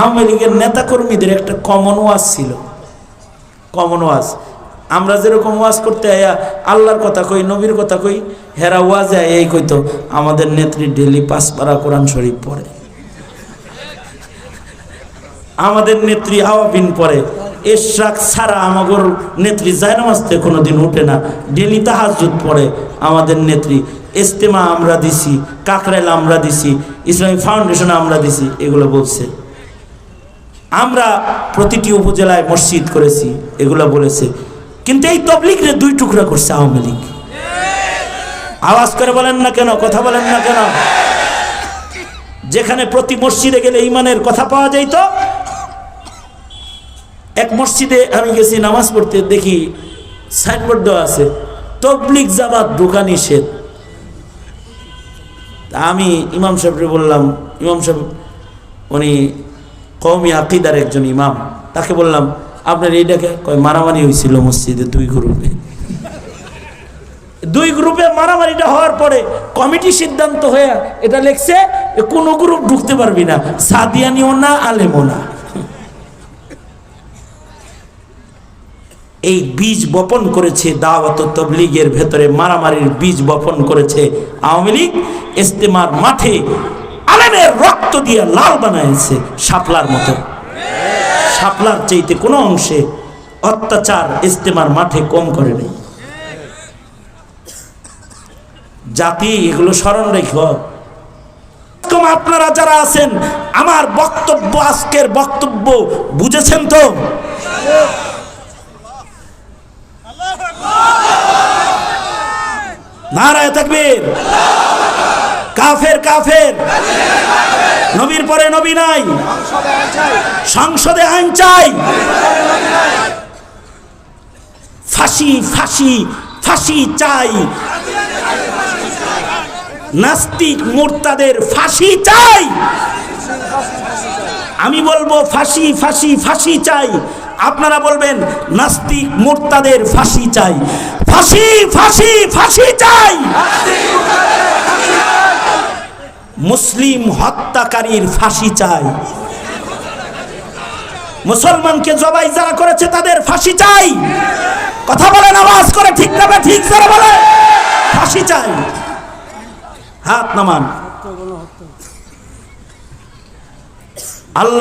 আওয়ামী লীগের নেতাকর্মীদের একটা কমন ওয়াজ ছিল। কমন ওয়াজ আমরা যেরকম ওয়াজ করতে আয়া, আল্লাহর কথা কই, নবীর কথা কই, হেরা ওয়াজে এই কইতো, আমাদের নেত্রী ডেলি পাঁচ পারা কোরআন শরীফ পড়ে। আমাদের নেত্রী আওয়াবিন পড়ে। এশরাক ছাড়া আমাগর নেত্রী জায়নামাজতে কোনোদিন উঠে না। ডেলি তাহাজুদ পড়ে। আমাদের নেত্রী ইস্তেমা আমরা দিছি, কাকরাইল আমরা দিছি ইসলামী ফাউন্ডেশন আমরা দিছি, এগুলো বলছে। আমরা প্রতিটি উপজেলায় মসজিদ করেছি, এগুলো বলেছে। কিন্তু এই তবলিগরে দুই টুকরা করছে আওয়ামী লীগ। আওয়াজ করে বলেন না কেন, কথা বলেন না কেন? যেখানে প্রতি মসজিদে গেলে ইমানের কথা পাওয়া যাইত, এক মসজিদে আমি গেছি নামাজ পড়তে, দেখি সাইনবোর্ড দেওয়া আছে তবলিক জামাত ঢোকা নিষেধ। আমি ইমাম সাহেবকে বললাম, ইমাম সাহেব, উনি কৌমি আকিদার একজন ইমাম। তাকে বললাম, আপনার এইটাকে কয় মারামারি হয়েছিল মসজিদে দুই গ্রুপে। দুই গ্রুপে মারামারিটা হওয়ার পরে কমিটি সিদ্ধান্ত হয়ে এটা লেখছে কোনো গ্রুপ ঢুকতে পারবি না, সাদিয়ানিও না, আলেমও না। এই বীজ বপন করেছে দাওয়াত তবলিগের ভেতরে, মারামারির বীজ বপন করেছে আওয়ামী লীগ। ইস্তেমার মাঠে আলেমের রক্ত দিয়ে লাল বানাইছে শাপলার মতো। শাপলার চাইতে কোনো অংশে অত্যাচার ইস্তেমার মাঠে কম করে নেই। জাতি এগুলো স্মরণ রেখ। আপনারা যারা আছেন, আমার বক্তব্য, আজকের বক্তব্য বুঝেছেন তো? নারায় তাকবীর। কাফের কাফের। নবীর পরে নবী নাই। সংসদে আইন চাই। ফাঁসি ফাঁসি ফাঁসি চাই। নাস্তিক মোর্তাদের ফাঁসি চাই। আমি বলব ফাঁসি ফাঁসি ফাঁসি চাই। আপনারা বলবেন, নাস্তিক মোর্তাদের ফাঁসি চাই। ফাঁসি ফাঁসি ফাঁসি চাই। মুসলিম হত্যাকারীর ফাঁসি চাই। মুসলমানকে জবাই যারা করেছে তাদের ফাঁসি চাই। কথা বলে নামাজ করে ঠিক না ঠিক যারা বলে ফাঁসি চাই। হাত নামান। আল্লাহ